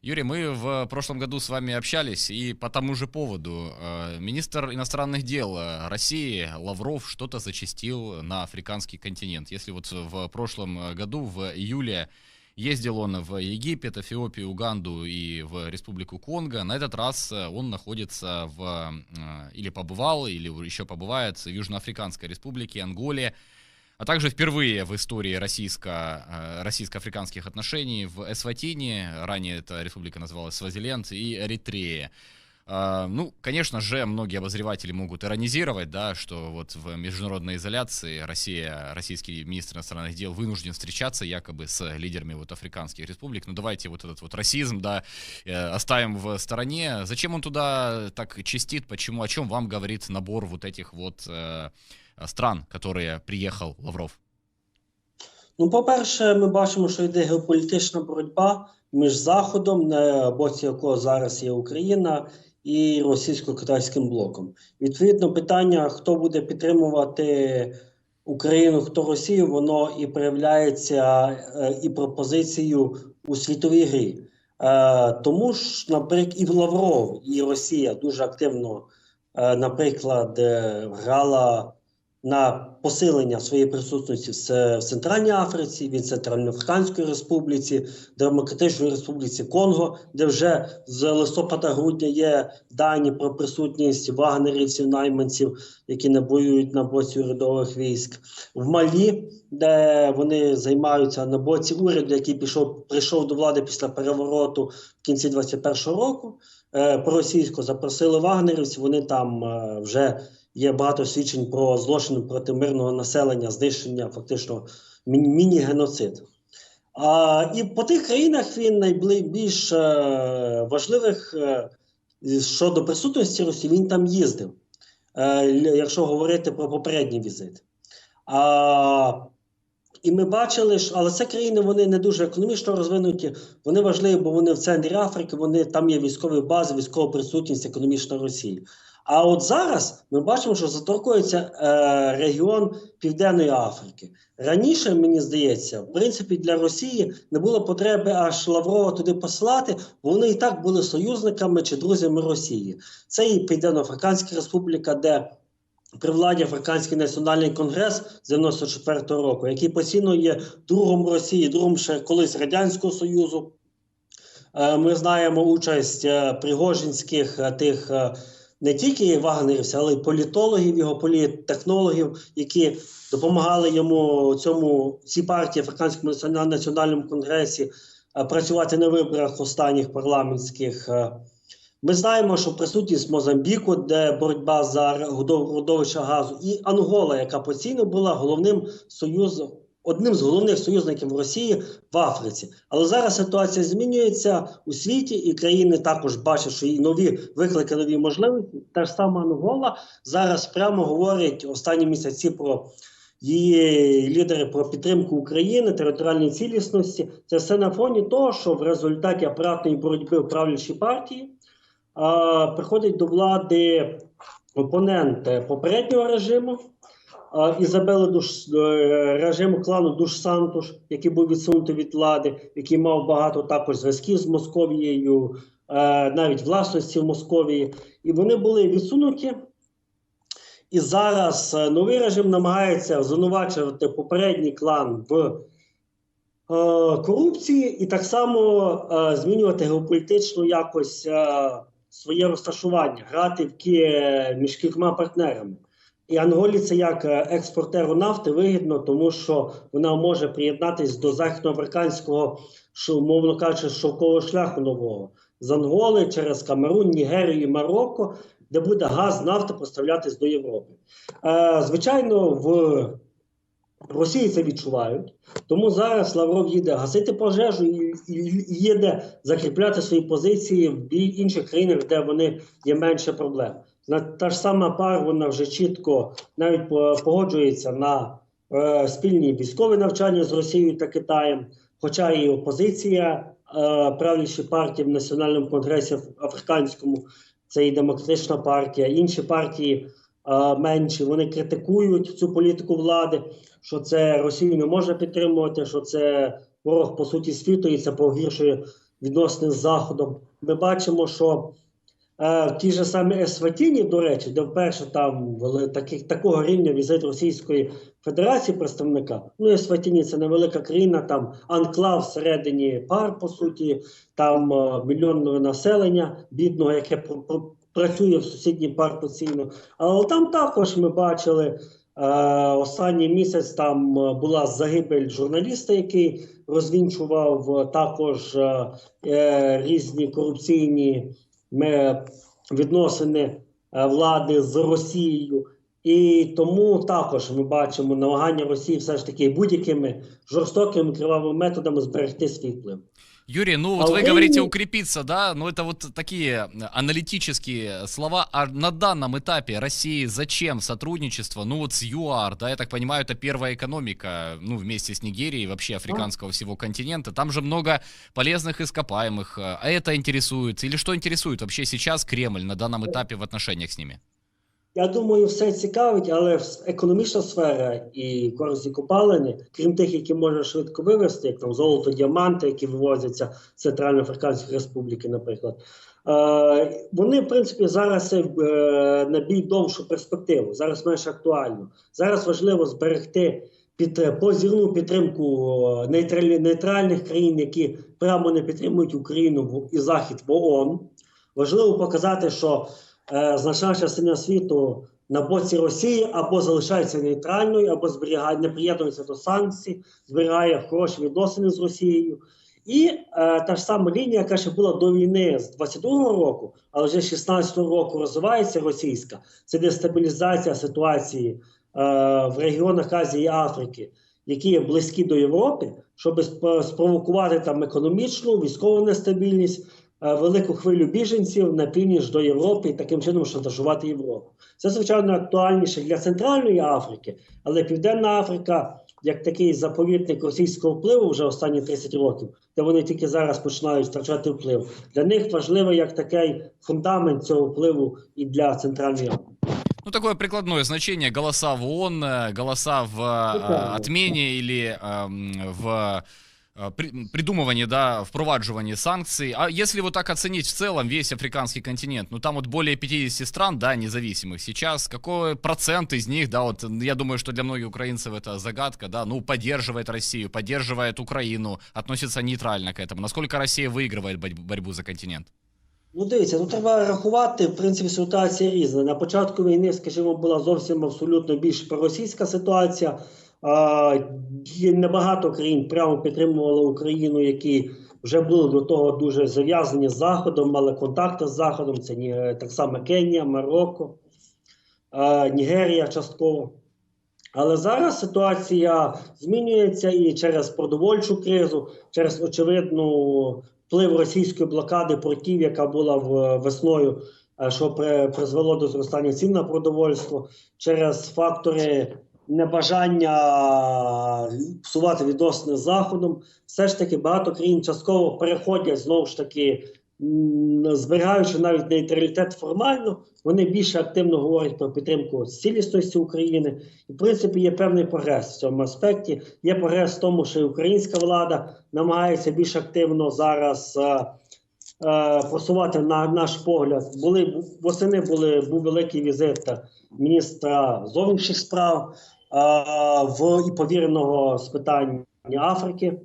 Юрий, мы в прошлом году с вами общались, и по тому же поводу э, министр иностранных дел э, России Лавров что-то зачастил на африканский континент. Если вот в прошлом году, в июле, ездил он в Египет, Эфиопию, Уганду и в Республику Конго, на этот раз он находится в, или побывал, или еще побывает в Южноафриканской республике, Анголе, а также впервые в истории российско, э, российско-африканских отношений в Эсватине, ранее эта республика называлась Свазиленд, и Эритрея. Ну, конечно же, многие обозреватели могут иронизировать, да, что вот в международной изоляции Россия, российский министр иностранных дел вынужден встречаться якобы с лидерами вот африканских республик. Ну, давайте вот этот вот расизм, да, э, оставим в стороне. Зачем он туда так чистит? Почему? О чем вам говорит набор вот этих вот э, стран, которые приехал Лавров? Ну, по-перше, ми бачимо, що йде геополітична боротьба між Заходом, на боці якого зараз є Україна, і російсько-китайським блоком. Відповідно, питання, хто буде підтримувати Україну, хто Росію, воно і проявляється е, і пропозицією у світовій грі. Е, тому ж, наприклад, і Лавров, і Росія дуже активно, е, наприклад, грала на посилення своєї присутності в Центральній Африці, від Центральноафриканської Республіці, Демократичної Республіці Конго, де вже з листопада-грудня є дані про присутність вагнерівців, найманців, які не воюють на боці урядових військ, в Малі, де вони займаються на боці уряду, який пішов прийшов до влади після перевороту в кінці 21-го року. Е, Проросійсько запросили вагнерівців. Вони там е, вже Є багато свідчень про злочини проти мирного населення, знищення, фактично міні-геноцид. А, І по тих країнах він найбільш е, важливих е, щодо присутності Росії, він там їздив, е, якщо говорити про попередній візит. А, І ми бачили, що але це країни вони не дуже економічно розвинуті, вони важливі, бо вони в центрі Африки, вони там є військові бази, військова присутність економічна Росії. А от зараз ми бачимо, що заторкується е, регіон Південної Африки. Раніше, мені здається, в принципі, для Росії не було потреби аж Лаврова туди послати, бо вони і так були союзниками чи друзями Росії. Це і Південно-Африканська Республіка, де при владі Африканський національний конгрес з 94-го року, який постійно є другом Росії, другом ще колись Радянського Союзу. Е, ми знаємо участь е, пригожинських е, тих не тільки вагнерівців, але й політологів, його політтехнологів, які допомагали йому цьому цій партії Африканському національному конгресі працювати на виборах останніх парламентських. Ми знаємо, що присутність Мозамбіку, де боротьба за родовища газу, і Ангола, яка постійно була головним союзом одним з головних союзників Росії в Африці. Але зараз ситуація змінюється у світі, і країни також бачать, що і нові виклики, нові можливості. Та ж сама Ангола зараз прямо говорить останні місяці про. Її лідери про підтримку України, територіальної цілісності це все на фоні того, що в результаті апаратної боротьби в правлячій партії а, приходять до влади опоненти попереднього режиму, Ізабели Душ е, режиму клану Душ Сантуш, який був відсунутий від влади, який мав багато також зв'язків з Московією, е, навіть власності в Московії, і вони були відсунуті. І зараз е, новий режим намагається звинувачувати попередній клан в корупції і так само змінювати геополітичну якось своє розташування, грати в кі між кількома партнерами. І Анголі це як е, експортеру нафти вигідно, тому що вона може приєднатися до західноафриканського, мовно кажучи, шовкового шляху нового з Анголи через Камерун, Нігерію і Марокко, де буде газ, нафта поставлятись до Європи. Е, Звичайно, в Росії це відчувають, тому зараз Лавров їде гасити пожежу і їде закріпляти свої позиції в інших країнах, де вони є менше проблем. Та ж сама пар вона вже чітко навіть погоджується на е, спільні військові навчання з Росією та Китаєм, хоча і опозиція е, правлячі партії в Національному конгресі Африканському, це і демократична партія, інші партії е, менші, вони критикують цю політику влади, що це Росію не може підтримувати, що це ворог по суті світу, і це погіршує відносини з Заходом. Ми бачимо, що в тій же Есватіні, до речі, де вперше там вели таких, такого рівня візит Російської Федерації представника. Ну, Есватіні це невелика країна, там анклав всередині пар, по суті, там мільйонне населення бідного, яке пр- пр- працює в сусідній пар постійно. Але там також ми бачили. Останній місяць там була загибель журналіста, який розвінчував також е, різні корупційні відносини е, влади з Росією. І тому також ми бачимо намагання Росії все ж таки будь-якими жорстокими кривавими методами зберегти свій вплив. Юрий, ну вот А вы вы- говорите укрепиться, да, но это вот такие э, аналитические слова. А на данном этапе России зачем сотрудничество? Ну вот с ЮАР, да, я так понимаю, это первая экономика, ну вместе с Нигерией, вообще африканского всего континента. Там же много полезных ископаемых. э, А это интересует? Или что интересует вообще сейчас Кремль на данном этапе в отношениях с ними? Я думаю, все цікавить, але економічна сфера і корисні копалини, крім тих, які можна швидко вивезти, як там золото, діаманти, які вивозяться з Центральноафриканської Республіки, наприклад. Е, вони, в принципі, зараз е, на бій довшу перспективу, зараз менш актуально. Зараз важливо зберегти під позірну підтримку е, нейтральних країн, які прямо не підтримують Україну і Захід в ООН. Важливо показати, що значна частина світу на боці Росії або залишається нейтральною, або зберігає, не приєднується до санкцій, зберігає хороші відносини з Росією. І е, та ж сама лінія, яка ще була до війни з 22-го року, але вже з 16-го року розвивається російська, це дестабілізація ситуації е, в регіонах Азії і Африки, які є близькі до Європи, щоб спровокувати там економічну, військову нестабільність, велику хвилю біженців на північ до Європи і таким чином шантажувати Європу. Це звичайно актуальніше для Центральної Африки, але Південна Африка, як такий заповітник російського впливу, вже останні 30 років, де вони тільки зараз починають втрачати вплив. Для них важливо як такий фундамент цього впливу і для Центральної Африки. Ну, такое прикладное значение. Голоса в ООН, э, голоса в э, да. отмене или эм, в э, при- придумывании, да, впровадживании санкций. А если вот так оценить в целом весь африканский континент, ну там вот более 50 стран, да, независимых сейчас, какой процент из них, да, вот я думаю, что для многих украинцев это загадка, да, ну поддерживает Россию, поддерживает Украину, относится нейтрально к этому. Насколько Россия выигрывает борь- борьбу за континент? Ну, дивіться, ну треба рахувати. В принципі, ситуація різна. На початку війни, скажімо, була зовсім абсолютно більш проросійська ситуація. Небагато країн прямо підтримували Україну, які вже були до того дуже зав'язані з Заходом, мали контакти з Заходом. Це так само Кенія, Марокко, а, Нігерія частково. Але зараз ситуація змінюється і через продовольчу кризу, через очевидну вплив російської блокади портів, яка була в весною, е, що при, призвело до зростання цін на продовольство, через фактори небажання псувати відносини з Заходом, все ж таки багато країн частково переходять знову ж таки, зберігаючи навіть нейтралітет формально, вони більше активно говорять про підтримку цілісності України. І, в принципі, є певний прогрес в цьому аспекті. Є прогрес в тому, що і українська влада намагається більш активно зараз е, е, просувати на наш погляд. Були восени були був великий візит міністра зовнішніх справ е, в і повіреного з питань Африки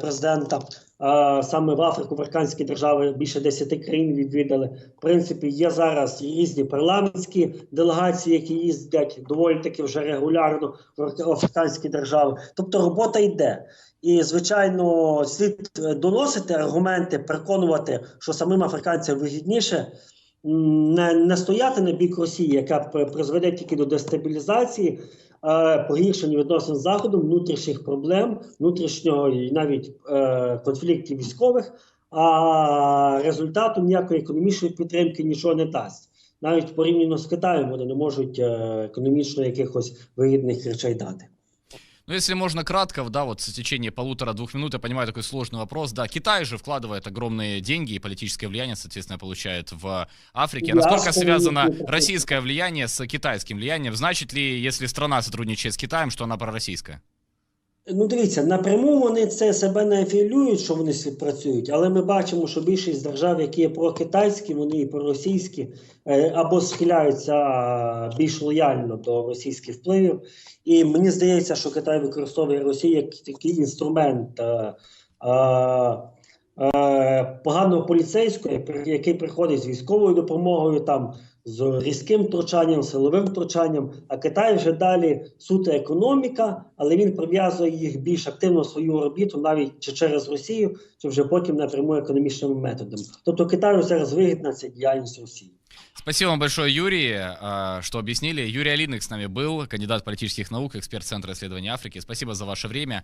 президента. Е, Саме в Африку, в африканські держави більше 10 країн відвідали. В принципі, є зараз різні парламентські делегації, які їздять доволі таки вже регулярно в африканські держави. Тобто робота йде. І, звичайно, слід е, доносити аргументи, переконувати, що самим африканцям вигідніше не, не стояти на бік Росії, яка призведе тільки до дестабілізації, е, погіршення відносин з Заходом, внутрішніх проблем, внутрішнього і навіть е, конфліктів військових, а результату ніякої економічної підтримки нічого не дасть. Навіть порівняно з Китаєм вони не можуть е, економічно якихось вигідних речей дати. Ну, если можно кратко, да, вот в течение полутора-двух минут, я понимаю такой сложный вопрос. Да, Китай же вкладывает огромные деньги и политическое влияние, соответственно, получает в Африке. Насколько связано российское влияние с китайским влиянием? Значит ли, если страна сотрудничает с Китаем, что она пророссийская? Ну, дивіться, напряму вони це себе не афілюють, що вони співпрацюють, але ми бачимо, що більшість держав, які є прокитайські, вони і проросійські, е, або схиляються більш лояльно до російських впливів. І мені здається, що Китай використовує Росію як такий інструмент е, е, е, поганого поліцейського, який приходить з військовою допомогою, там з різким втручанням, силовим втручанням. А Китай вже далі суто економіка, але він прив'язує їх більш активно в свою орбіту, навіть чи через Росію, чи вже потім напряму економічними методами. Тобто Китаю зараз вигідна ця діяльність Росії. Спасибо вам большое, Юрий, э, что объяснили. Юрий Алиных с нами был, кандидат политических наук, эксперт Центра исследований Африки. Спасибо за ваше время.